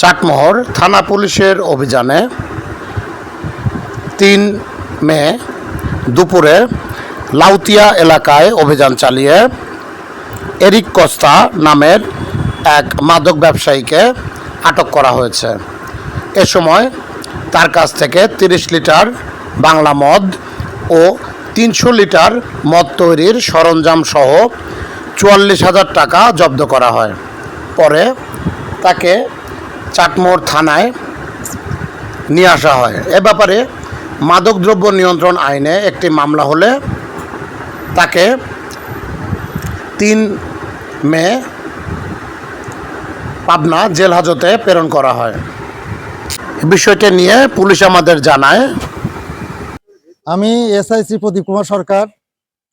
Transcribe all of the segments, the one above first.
চাটমোহর থানা পুলিশের অভিযানে তিন মে দুপুরে লাউতিয়া এলাকায় অভিযান চালিয়ে এরিক কস্তা নামের এক মাদক ব্যবসায়ীকে আটক করা হয়েছে। এ সময় তার কাছ থেকে তিরিশ লিটার বাংলা মদ ও তিনশো লিটার মদ তৈরির সরঞ্জাম সহ চুয়াল্লিশ হাজার টাকা জব্দ করা হয়। পরে তাকে চাটমোড় থানায় নিয়ে আসা হয়। এ ব্যাপারে মাদকদ্রব্য নিয়ন্ত্রণ আইনে একটি মামলা হলে তাকে তিন মে পাবনা জেল হাজতে প্রেরণ করা হয়। বিষয়টি নিয়ে পুলিশ আমাদের জানায়। আমি SI Shri Pradip Kumar Sarkar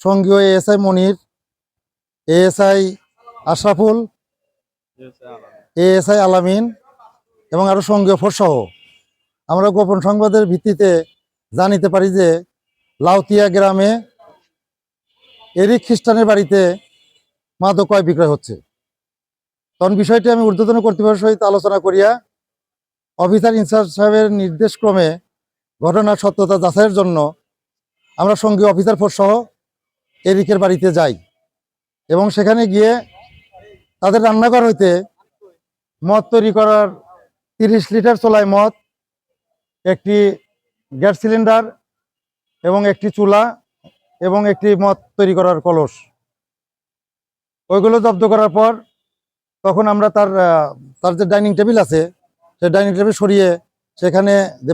সঙ্গীয় ASI Monir, ASI Ashraful, ASI Alamin এবং আরও সঙ্গীয় ফোর্স সহ আমরা গোপন সংবাদের ভিত্তিতে জানিতে পারি যে, লাউতিয়া গ্রামে এরিক খ্রিস্টানের বাড়িতে মাদক বিক্রয় হচ্ছে। তখন বিষয়টি আমি ঊর্ধ্বতন কর্তৃপক্ষের সহিত আলোচনা করিয়া অফিসার ইনচার্জ সাহেবের নির্দেশক্রমে ঘটনার সত্যতা যাচাইয়ের জন্য আমরা সঙ্গী অফিসার ফোর্স সহ এরিকের বাড়িতে যাই এবং সেখানে গিয়ে তাদের রান্নাঘর হইতে মদ তৈরি করার তিরিশ লিটার চোলাই মদ, একটি গ্যাস সিলিন্ডার এবং একটি চুলা এবং একটি মদ তৈরি করার কলস। ওইগুলো জব্দ করার পর তখন আমরা তার তার যে ডাইনিং টেবিল আছে, সেই ডাইনিং টেবিল সরিয়ে সেখানে যে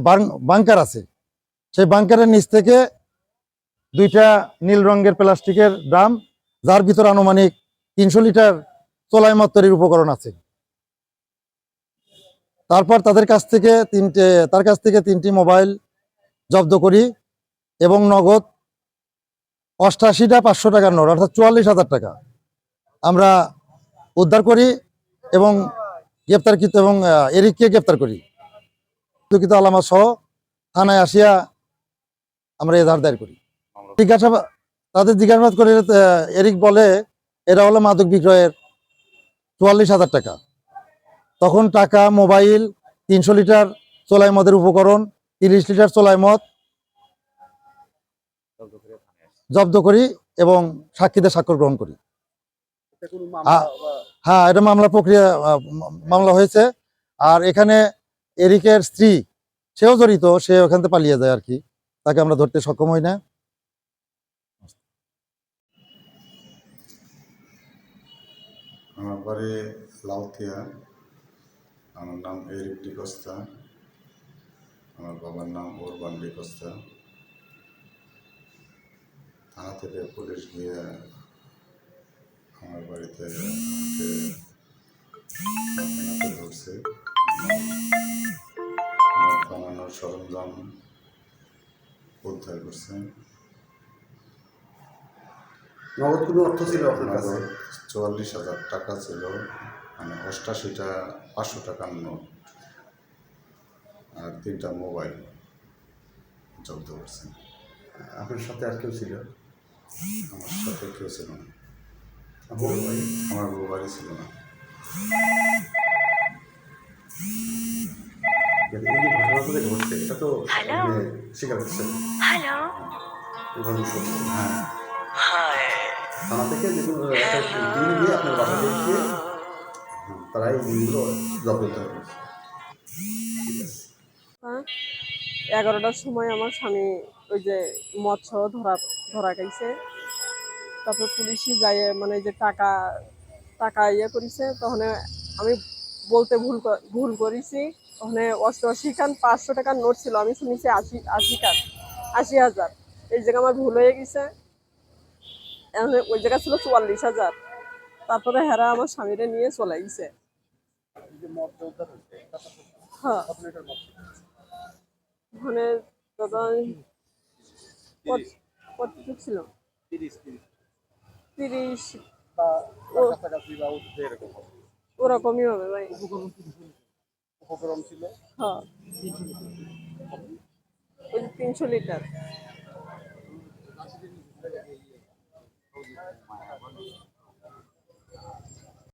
বাংকার আছে, সেই বাংকারের নিচ থেকে দুইটা নীল রঙের প্লাস্টিকের ড্রাম, যার ভিতর আনুমানিক তিনশো লিটার চোলাই মদ তৈরির উপকরণ আছে। তারপর তাদের কাছ থেকে তিনটে, তার কাছ থেকে তিনটি মোবাইল জব্দ করি এবং নগদ অষ্টাশিটা পাঁচশো টাকার নোট, অর্থাৎ চুয়াল্লিশ হাজার টাকা আমরা উদ্ধার করি এবং গ্রেপ্তারকৃত এবং এরিককে গ্রেপ্তার করি। দুঃখিত আলামা সহ থানায় আসিয়া আমরা এজাহার দায়ের করি। জিজ্ঞাসাবাদ তাদের জিজ্ঞাসাবাদ করে এরিক বলে, এরা হলো মাদক বিক্রয়ের চুয়াল্লিশ হাজার টাকা। তখন টাকা মোবাইল তিনশো লিটার চোলাই মদের উপকরণ তিরিশ লিটার চোলাই মদ জব্দ করি এবং সাক্ষীদের স্বাক্ষর গ্রহণ করি। হ্যাঁ এটা মামলা প্রক্রিয়া মামলা হয়েছে। আর এখানে এরিকের স্ত্রী সেও জড়িত সে ওখান থেকে পালিয়ে যায় আর কি। তাকে আমরা ধরতে সক্ষম হই না। আমার বাড়ি লাউতিয়া আমার নাম এরিক ডিকস্তা আমার বাবার নাম ওরবান ডিকস্তা থানা থেকে পুলিশ গিয়ে আমার বাড়িতে আমাকে আপনাকে ধরছে। সরঞ্জাম উদ্ধার করছে। নগদ কোনো অর্থ ছিল আপনার কাছে? চুয়াল্লিশ হাজার টাকা ছিল। মানে অষ্টাশিটা পাঁচশো টাকার নোট আর তিনটা মোবাইল জব্দ করছে। আপনার সাথে আর কেউ ছিল? আমার সাথে কেউ ছিল না। আপনার ভাই আমার বউ বাড়ি ছিল না। যে ঘটছে এটা তো স্বীকার করছেন। হ্যাঁ। থানা থেকে একটা আপনার বাসা গিয়ে তারা এই দিনগুলো এগারোটার সময় আমার স্বামী ওই যে মৎস্য ধরা ধরা গেছে তারপর পুলিশই যায় মানে যে টাকা টাকা ইয়ে করিছে, তখন আমি বলতে ভুল ভুল করেছি। ওখানে অষ্টআশি খান পাঁচশো টাকার নোট ছিল, আমি শুনেছি আশি আশি খান আশি হাজার। এই জায়গায় আমার ভুল হয়ে গেছে। ওই জায়গা ছিল চুয়াল্লিশ হাজার। তারপরে হেরা আমার স্বামীরে নিয়ে চলে গেছে। হ্যাঁ। ওখানে দাদা কত- ছিল? তিরিশ ওরকমই হবে ভাই। হ্যাঁ। ওই যে তিনশো লিটার।